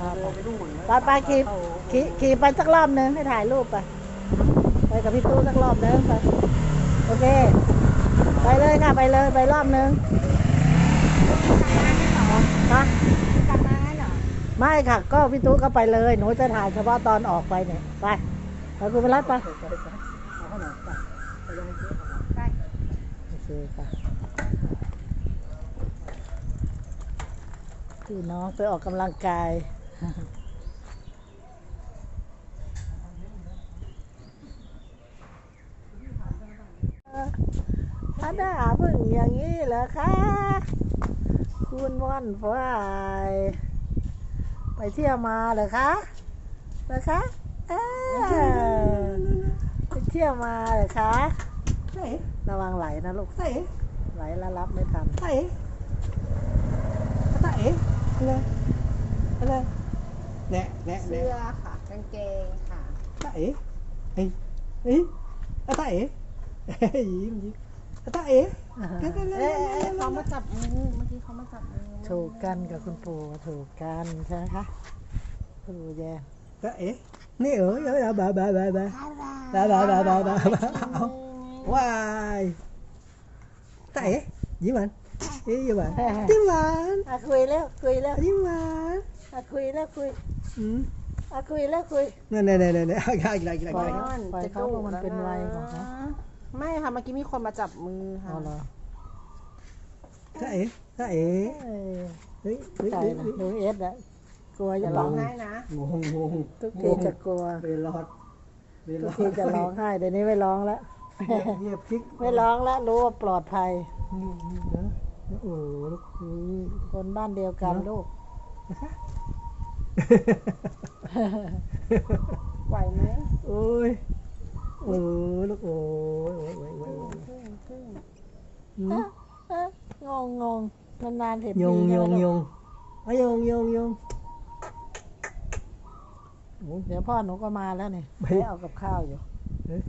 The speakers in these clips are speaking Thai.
อ่าเดินไปนู่นไปไปขี่ขี่ขี่ไปสักรอบนึงให้ถ่ายรูปไปไปกับพี่ตู้สักรอบนึงไปโอเค ไปเลยค่ะไปเลยไปรอบนึงฮะกลับมางั้นเหรอไม่ค่ะ ก็พี่ตู้ก็ไปเลยหนูจะถ่ายเฉพาะตอนออกไปเนี่ยไปไปคุณไปรัดไปไปไปไปเอาขนมไปไปยังไม่เจอไปโอเคค่ะพี่น้องไปออกกำลังกาย ถ้าด่าเพึ่งอย่างนี้เหรอคะคุณว่อนฝ่ายไปเที่ยวมาเหรอคะเหรอคะเอ้อไปเที่ยวมาเหรอคะเฮ้ยระวังไหลนะลูกเฮ้ยไหลแล้วรับไม่ทันเฮ้ยเฮ้ยอะไรอะไร แน่แน่แน่เสื้อค่ะกางเกงค่ะเฮ้ยเฮ้ยเฮ้ยเฮ้ยเฮ้ยยิ้มยิ้มเฮ้ยเอ๊ะเอ๊ะเขามาจับมือเมื่อกี้เขามาจับมือถูกกันกับคุณปู่ถูกกันใช่ไหมคะคุณปู่แย่เอ๊ะนี่เออเออบ้าบ้าบ้าบ้า Đã, đã, đã, đã, đã, đã. ว้ายตาเอ๋ยิ้มหวานยิ้มหวานยิ้มหวานอะคุยแล้วคุยแล้วยิ้มหวานอะคุยแล้วคุย อืมอะคุยแล้วคุยเนี่ยเนี่ยเนี่ยเนี่ยอีกแล้วอีกแล้วอีกแล้วปล่อยอีกแล้วปล่อยเขาเพราะมันเป็นวัยของเขา ไม่ค่ะเมื่อกี้มีคนมาจับมือค่ะ เอาเหรอตาเอ๋ตาเอ๋เอ้ยเฮ้ยเฮ้ยใจเฮ้ยนะหนูเอสอะกลัวจะร้องไห้นะ งงงงทุกทีจะกลัว เวลอดเวลทุอกดทีจะร้องไห้เดี๋ยวนี้ไม่ร้องแล้วเงียบคลิกไม่ร้องแล้วรู้ว่าปลอดภัยนี่นี่นะโอ้โหลูก คนบ้านเดียวกันลูก ไหวไหมโอ้ยโอ้ยลูกโอ้ยโอ้ยโอ้ยโอ้ยโอ้ยพึ่งพึ่งอืมเอ๊ะงงงงนานๆเห็นยงยงยงเอายงยงยงโอ้ย เดี๋ยวพ่อหนูก็มาแล้วนี่ยให้เอากับข้าวอยู่เอ๊ะ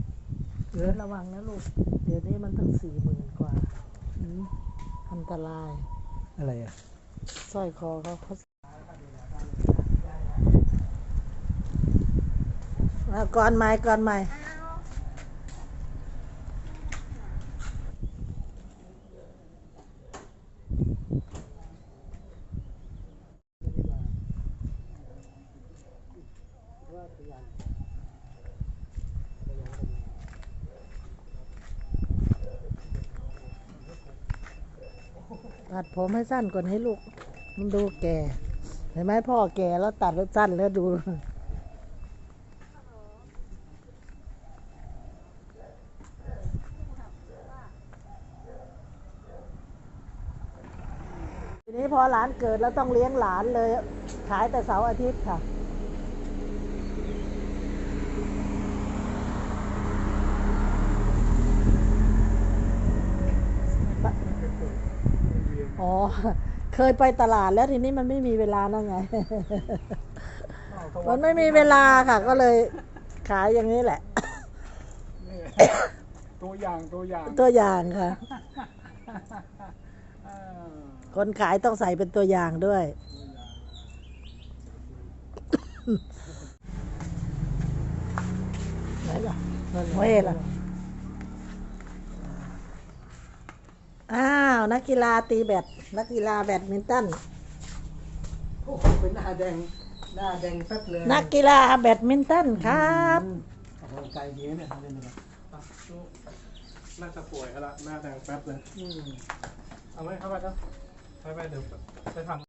เออระวังนะลูก เดี๋ยวนี้มันตั้งสี่หมื่นกว่าอืมอันตรายอะไรอะ สร้อยคอเขาเขา เอาก่อนใหม่ก่อนใหม่ตัดผมให้สั้นกว่านี้ลูก มันดูแก่ เห็นไหมพ่อแก่แล้วตัดแล้วสั้นแล้วดู นี้พอหลานเกิดแล้วต้องเลี้ยงหลานเลย ขายแต่เสาร์อาทิตย์ค่ะ อ๋อ เคยไปตลาดแล้วทีนี้มันไม่มีเวลานั่นไง มันไม่มีเวลาค่ะ ก็เลยขายอย่างนี้แหละ ตัวอย่างตัวอย่าง ตัวอย่างค่ะอ่า คนขายต้องใส่เป็นตัวอย่างด้วย ไหนล่ะเว้ยล่ะ อ้าว นักกีฬาตีแบด นักกีฬาแบดมินตัน โอ้โหเป็นหน้าแดง หน้าแดงแป๊บเลยนักกีฬาแบดมินตันครับ อืมออกกำลังกายดีนะเนี่ยทำเล่นเลยน่าจะป่วยแล้วล่ะหน้าแดงแป๊บเลย อืมเอาไหมเข้าไปเนาะ ไปไปเดี๋ยวไปทำ